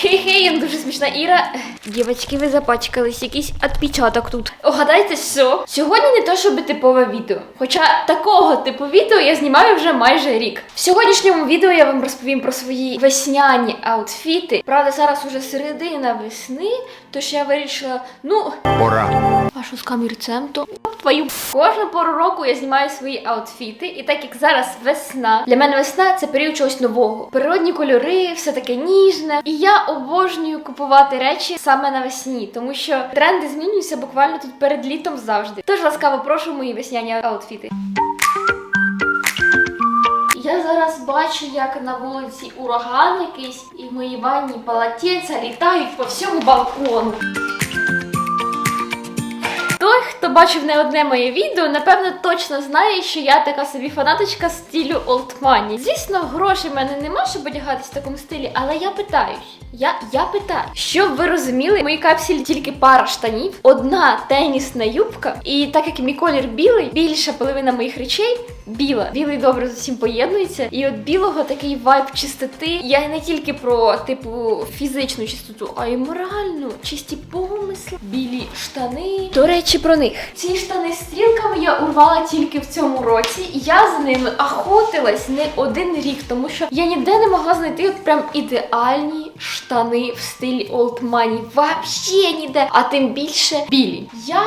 Хе-хе, я дуже смішна Іра. Дівочки, ви запачкались, якийсь відпечаток тут. Угадайте, що? Сьогодні не то, щоб типове відео. Хоча такого типу відео я знімаю вже майже рік. В сьогоднішньому відео я вам розповім про свої весняні аутфіти. Правда, зараз уже середина весни, тож я вирішила, ну, Пора. а з камірцем, то твою кожну пору року я знімаю свої аутфіти, і так як зараз весна, для мене весна це період чогось нового. Природні кольори, все таке ніжне. І я обожнюю купувати речі саме навесні, тому що тренди змінюються буквально тут перед літом завжди. Тож ласкаво прошу мої весняні аутфіти. Я зараз бачу, як на вулиці ураган якийсь, і мої ванні полотенця літають по всьому балкону. Той, хто бачив не одне моє відео, напевно точно знає, що я така собі фанаточка стилю Money. Звісно, грошей в мене нема, щоб одягатись в такому стилі, але я питаюсь. Я, я питаю, щоб ви розуміли, в моїй капсулі тільки пара штанів, одна тенісна юбка, і так як мій колір білий, більша половина моїх речей біла. Білий добре з усім поєднується. І от білого такий вайб чистоти. Я не тільки про типу фізичну чистоту, а й моральну, чисті помисли, білі штани. До речі, про них. Ці штани з стрілками я урвала тільки в цьому році. і Я за ними охотилась не один рік, тому що я ніде не могла знайти от прям ідеальні штани в стилі Money. Вообще ніде, а тим більше білі. Я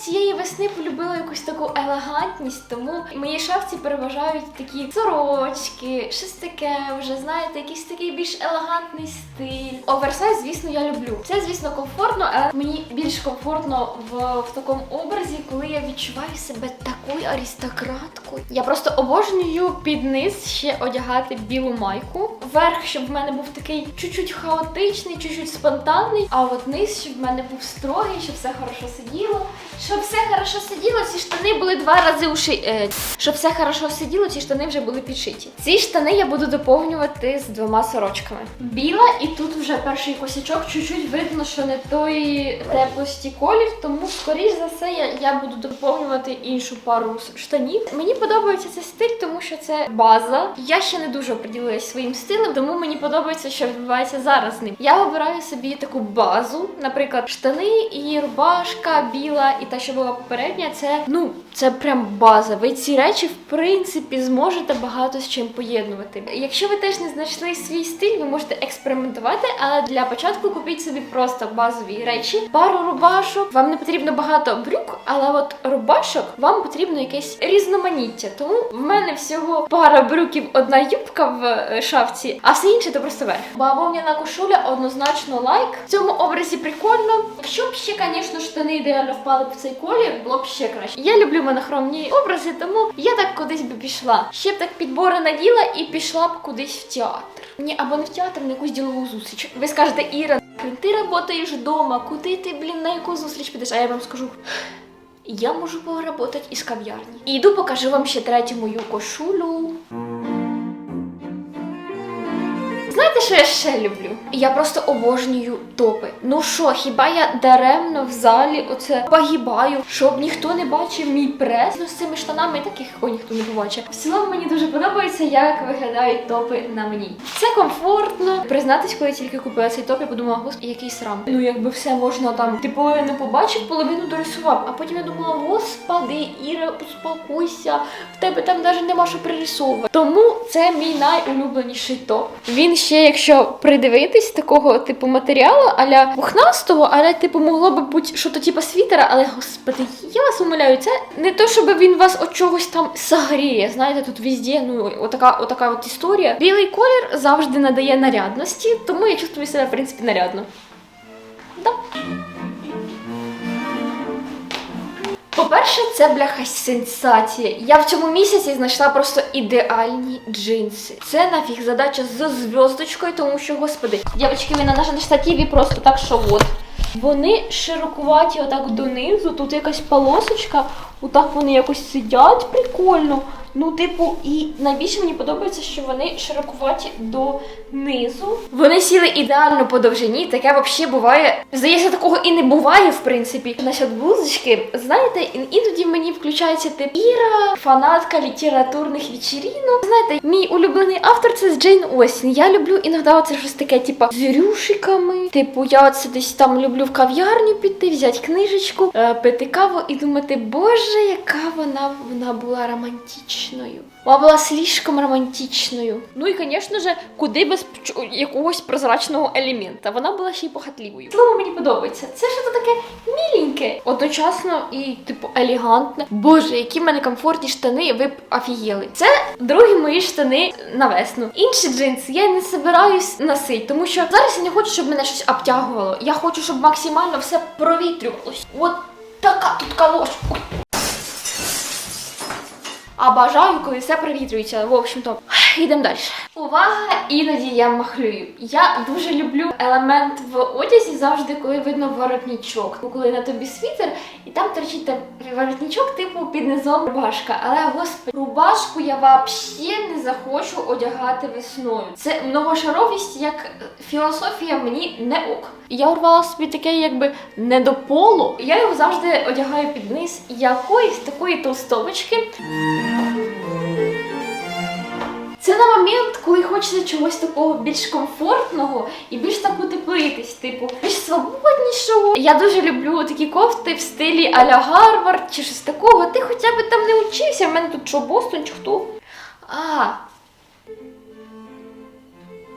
цієї весни полюбила якусь таку елегантність, тому в моїй шафці переважають такі сорочки, щось таке, вже знаєте, якийсь такий більш елегантний стиль. Оверсайз, звісно, я люблю. Це, звісно, комфортно, але мені більш комфортно в, в такому образі, коли я відчуваю себе такою аристократкою. Я просто обожнюю під низ ще одягати білу майку. Верх, щоб в мене був такий чуть-чуть хаотичний, чуть-чуть спонтанний. А от низ, щоб в мене був строгий, щоб все хорошо сиділо. Щоб все хорошо сиділо, ці штани були два рази уши. Е, щоб все хорошо сиділо, ці штани вже були підшиті. Ці штани я буду доповнювати з двома сорочками. Біла, і тут вже перший косячок чуть-чуть видно, що не той теплості колір, тому скоріш за все я, я буду доповнювати іншу пару штанів. Мені подобається цей стиль, тому що це база. Я ще не дуже оприділилась своїм стилем, тому мені подобається, що відбувається зараз з ним. Я обираю собі таку базу, наприклад, штани і рубашка біла, і та, що була попередня, це ну це прям база. Ви ці речі, в принципі, зможете багато з чим поєднувати. Якщо ви теж не знайшли свій стиль, ви можете експериментувати, але для початку купіть собі просто базові речі, пару рубашок. Вам не потрібно багато брюк, але от рубашок вам потрібно якесь різноманіття. Тому в мене всього пара брюків, одна юбка в е, а все інше то просто верх. Бавовняна кошуля однозначно лайк. В цьому образі прикольно. Якщо б ще, звісно, штани ідеально впали б в цей колір, було б ще краще. Я люблю монохромні образи, тому я так кудись би пішла. Ще б так підбори наділа і пішла б кудись в театр. Ні, або не в театр, на якусь ділову зустріч. Ви скажете, Іра, ти працюєш вдома, куди ти, блін, на яку зустріч підеш? А я вам скажу. Я можу поработати із кав'ярні. І йду покажу вам ще третю мою кошулю. Що я ще люблю? Я просто обожнюю топи. Ну що, хіба я даремно в залі оце погибаю, щоб ніхто не бачив мій прес? Ну з цими штанами таких ніхто не побачив. В цілому мені дуже подобається, як виглядають топи на мені. Це комфортно. Признатись, коли я тільки купила цей топ, я подумала, господи, який срам. Ну якби все можна там, ти половину побачив, половину дорисував. А потім я думала, господи, Іра, успокойся, в тебе там навіть нема що пририсовувати. Тому це мій найулюбленіший топ. Він ще, якщо придивитись такого типу матеріалу, аля пухнастого, але типу могло би бути що то типу світера, але господи, я вас умоляю, це не то, щоб він вас от чогось там согріє. Знаєте, тут везде, ну отака, отака от історія. Білий колір завжди надає нарядності, тому я чувствую себе в принципі нарядно. Да. По-перше, це бляха сенсація. Я в цьому місяці знайшла просто ідеальні джинси. Це нафіг задача з зв'язочкою, тому що, господи, дівчатки, ви на нашому штативі просто так, що от. Вони широкуваті отак донизу, тут якась полосочка, отак вони якось сидять прикольно. Ну, типу, і найбільше мені подобається, що вони широкуваті до низу. Вони сіли ідеально по довжині. Таке взагалі буває. Здається, такого і не буває, в принципі. Насчет блузочки, знаєте, іноді мені включається тип Іра, фанатка літературних вечірінок. Знаєте, мій улюблений автор це Джейн Остін. Я люблю іноді оце щось таке, типу, з рюшиками. Типу, я оце десь там люблю в кав'ярню піти, взяти книжечку, е, пити каву і думати, боже, яка вона, вона була романтичною. Вона була слишком романтичною. Ну і, звісно ж, куди без якогось прозрачного елемента. Вона була ще й похотливою. Слово мені подобається. Це що таке міленьке, одночасно і, типу, елегантне. Боже, які в мене комфортні штани, ви б офігели. Це другі мої штани на весну. Інші джинси я не собираюсь носити, тому що зараз я не хочу, щоб мене щось обтягувало. Я хочу, щоб максимально все провітрювалось. От така тут калош. А бажаю, коли все провітрюється. В общем-то, йдемо далі. Увага! Іноді я махлюю. Я дуже люблю елемент в одязі завжди, коли видно воротничок. Коли на тобі світер, і там торчить там воротничок, типу під низом рубашка. Але господи, рубашку я взагалі не захочу одягати весною. Це многошаровість, як філософія мені не ок. Я урвала собі таке, якби не до полу. Я його завжди одягаю під низ якоїсь такої толстовочки. На момент, коли хочеться чогось такого більш комфортного і більш так утеплитись, типу, більш свободнішого. Я дуже люблю такі кофти в стилі а-ля Гарвард чи щось такого. Ти хоча б там не учився, в мене тут що, Бостон чи хто? А.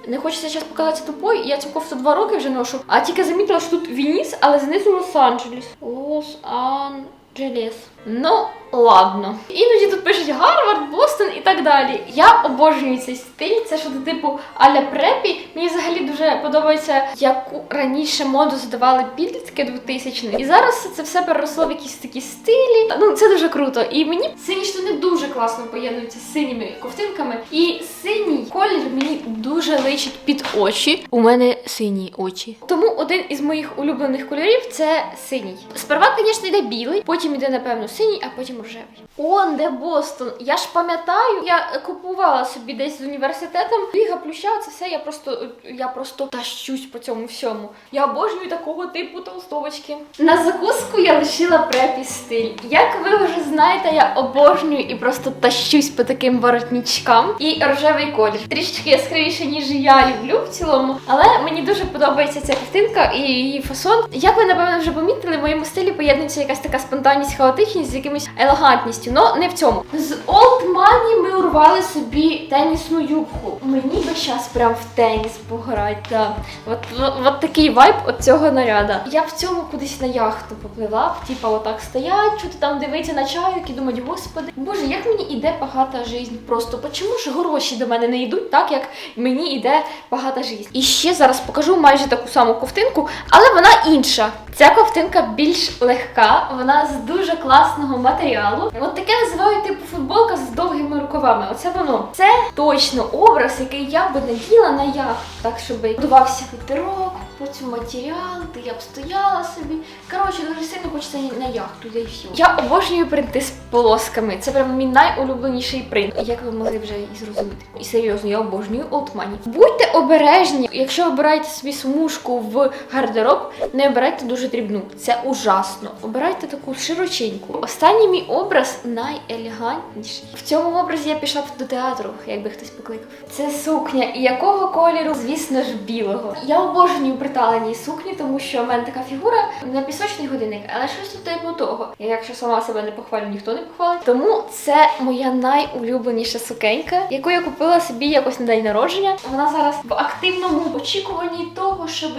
Не хочеться зараз показатися тупою, я цю кофту два роки вже ношу, а тільки замітила, що тут Вініс, але знизу Лос-Анджелес. Лос-Анджелес. Ну, ладно. Іноді тут пишуть Гарвард, Бостон і так далі. Я обожнюю цей стиль. Це що типу аля препі. Мені взагалі дуже подобається, яку раніше моду задавали підлітки 2000 х І зараз це все переросло в якісь такі стилі. Ну, це дуже круто. І мені сині штани дуже класно поєднуються з синіми ковтинками. І синій колір мені дуже личить під очі. У мене сині очі. Тому один із моїх улюблених кольорів це синій. Сперва, звісно, йде білий, потім йде, напевно, синій, а потім рожевий. Он де Бостон. Я ж пам'ятаю, я купувала собі десь з університетом. Ліга плюща, це все. Я просто я просто тащусь по цьому всьому. Я обожнюю такого типу толстовочки. На закуску я лишила препі стиль. Як ви вже знаєте, я обожнюю і просто тащусь по таким воротничкам. І рожевий колір. Трішечки яскравіше, ніж я люблю в цілому. Але мені дуже подобається ця ковтинка і її фасон. Як ви напевно вже помітили, в моєму стилі поєднується якась така спонтанність, хаотичність з якимось елегантністю. Но не в цьому. З Old Money ми урвали собі тенісну юбку. Мені би зараз прям в теніс пограти. Да. От, от, от такий вайб от цього наряда. Я в цьому кудись на яхту поплила, типа отак стоять, чути там дивитися на чайок і думати, господи, боже, як мені іде багата жизнь. Просто чому ж гроші до мене не йдуть так, як мені йде багата жизнь. І ще зараз покажу майже таку саму ковтинку, але вона інша. Ця ковтинка більш легка, вона з дуже класного матеріалу. От таке називають типу футболка з довгими рукавами. Оце воно. Це точно образ, який я би наділа на яхту, так щоб будувався вітерок, потім матеріал, де я б стояла собі. Коротше, дуже сильно хочеться на яхту, де і все. Я обожнюю принти з полосками. Це прям мій найулюбленіший принт. Як ви могли вже і зрозуміти. І серйозно, я обожнюю Money. Будьте обережні, якщо обираєте собі смужку в гардероб, не обирайте дуже дрібну. Це ужасно. Обирайте таку широченьку. Останній мій образ найелегантніший. В цьому образі я пішла до театру, якби хтось покликав. Це сукня. І якого кольору? Звісно ж, білого. Я обожнюю приталеній сукні, тому що в мене така фігура на пісочний годинник, але щось тут типу того. Я якщо сама себе не похвалю, ніхто не похвалить. Тому це моя найулюбленіша сукенька, яку я купила собі якось на день народження. Вона зараз в активному очікуванні того, щоб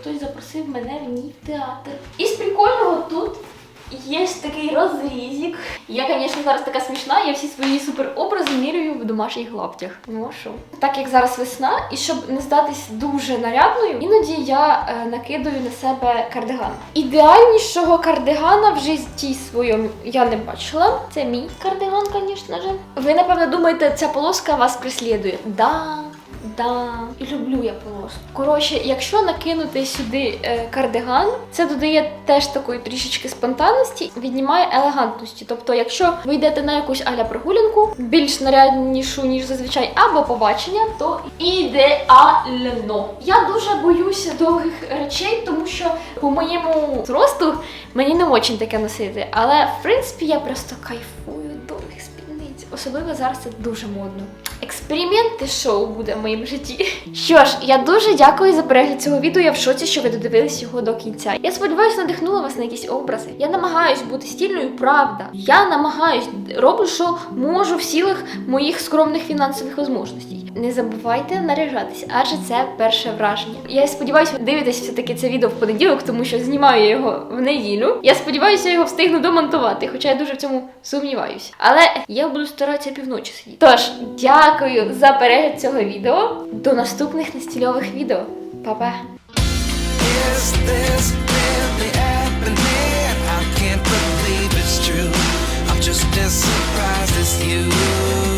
хтось запросив мене в ній в театр. І з прикольного тут. Є такий розрізик. Я, звісно, зараз така смішна, я всі свої суперобрази міряю в домашніх лаптях. Ну що? Так як зараз весна, і щоб не здатись дуже нарядною, іноді я е, накидаю на себе кардиган. Ідеальнішого кардигана в житті своєму я не бачила. Це мій кардиган, звісно ж. Ви напевно думаєте, ця полоска вас преслідує. Да. Да, і люблю я полоску. Коротше, якщо накинути сюди е, кардиган, це додає теж такої трішечки спонтанності, віднімає елегантності. Тобто, якщо ви йдете на якусь аля прогулянку, більш наряднішу, ніж зазвичай, або побачення, то ідеально. Я дуже боюся довгих речей, тому що по моєму зросту мені не очень таке носити. Але в принципі я просто кайфую довгих спідниць. Особливо зараз це дуже модно. Експерименти шоу буде в моєму житті. Що ж, я дуже дякую за перегляд цього відео. Я в шоці, що ви додивились його до кінця. Я сподіваюся, надихнула вас на якісь образи. Я намагаюсь бути стільною, правда. Я намагаюсь, роблю, що можу в силах моїх скромних фінансових можливостей. Не забувайте наряжатися, адже це перше враження. Я сподіваюся, ви дивитесь все-таки це відео в понеділок, тому що знімаю я його в неділю. Я сподіваюся, я його встигну домонтувати, хоча я дуже в цьому сумніваюся. Але я буду старатися півночі сидіти. Тож, дякую за перегляд цього відео. До наступних нестільових відео. Па-па! Just as surprised as you.